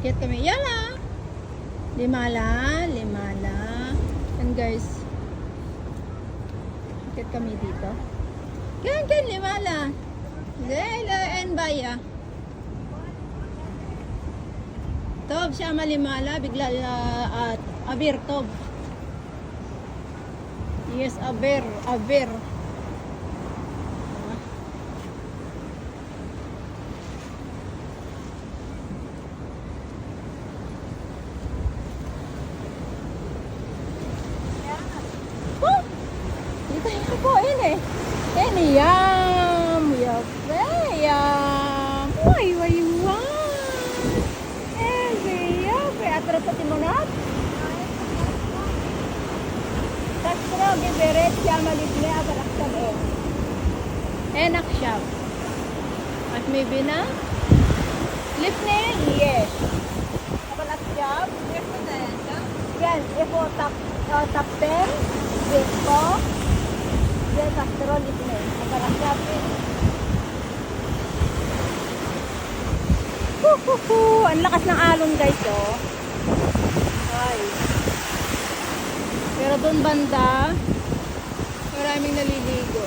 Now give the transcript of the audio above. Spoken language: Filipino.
Akit kami. Yala! Limala, limala. And guys, akit kami dito. Kan, kan, limala. Lelo and baya. Tob siya malimala, bigla uh, at abir tob. Yes, aber, aber. And yum! Yup! Yum! Uy! Uy! Uy! And yup! Atras sa timonat? Castro, Giberet, Yamalible, Abaraktabo. Enak siya. At may bina? Lifting? Yes. Abalat siya? Yes, uh, po na yan siya? Yes, ipo tap, uh, tap 10, Miguel Castrol Iblen, Agarakyapin. Huhuhu! Ang lakas ng alon guys, oh. Ay. Pero doon banda, maraming naliligo.